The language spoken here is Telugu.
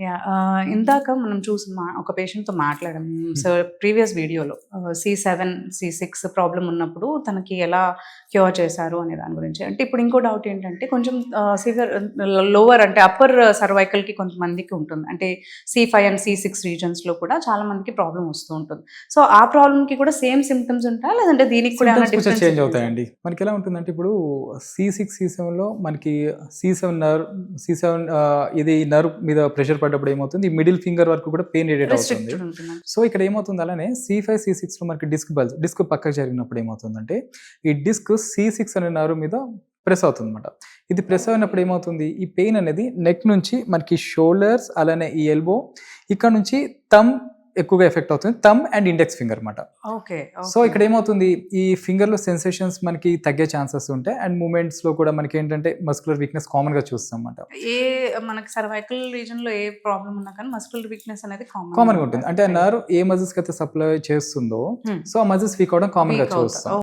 యా ఇందాక మనం చూసి మా- ఒక patient తో మాట్లాడాం. సార్ ప్రీవియస్ వీడియోలో C seven C six problem ఉన్నప్పుడు తనకి ఎలా క్యూర్ చేశారు అనే దాని గురించి. అంటే ఇప్పుడు ఇంకో డౌట్ ఏంటంటే కొంచెం సివియర్ లోవర్ అంటే అప్పర్కి కొంతమందికి ఉంటుంది. అంటే సి ఫైవ్ అండ్ సి సిక్స్లో కూడా చాలా మందికి ప్రాబ్లం వస్తూ ఉంటుంది. సో ఆ problem కి కూడా సేమ్ సిమ్టమ్స్ ఉంటాయా? లేదంటే దీనికి కూడా చేంజ్? అవుతాయండి. మనకి ఎలా ఉంటుందంటే ఇప్పుడు సి సిక్స్ సి సెవెన్లో మనకి C seven nerve C seven ఇది నర్వ్ మీద ప్రెషర్ పడ్డప్పుడు ఏమవుతుంది? మిడిల్ ఫింగర్ వరకు కూడా పెయిన్ రేడియేట్ అవుతుంది. సో ఇక్కడ ఏమవుతుంది అలానే సి ఫైవ్ సి సిక్స్లో మనకి డిస్క్ బల్స్ డిస్క్ పక్కకు జరిగినప్పుడు ఏమవుతుందంటే ఈ డిస్క్ సి సిక్స్ అనే నర్వ్ మీద ప్రెస్ అవుతుంది అనమాట ఇది ప్రెస్ అయినప్పుడు ఏమవుతుంది? ఈ పెయిన్ అనేది నెక్ నుంచి మనకి షోల్డర్స్ అలానే ఈ ఎల్బో ఇక్కడ నుంచి తమ్ ఎక్కువగా ఎఫెక్ట్ అవుతుంది. తమ్ అండ్ ఇండెక్స్ ఫింగర్ అనమాట ఓకే సో ఇక్కడ ఏమవుతుంది? ఈ ఫింగర్లో సెన్సేషన్స్ మనకి తగ్గే ఛాన్సెస్ ఉంటాయి. అండ్ మూమెంట్స్లో కూడా మనకి ఏంటంటే మస్కులర్ వీక్నెస్ కామన్గా చూస్తాం అన్నమాట. ఏ మనకి సర్వైకల్ రీజన్లో ఏ ప్రాబ్లం ఉన్నా కానీ మస్కులర్ వీక్నెస్ అనేది కామన్ కామన్గా ఉంటుంది. అంటే నర్వ్ ఏ మజిల్స్కి అయితే సప్లై చేస్తుందో. సో ఆ మజిల్స్ వీక్ అవడం కామన్గా చూస్తాం.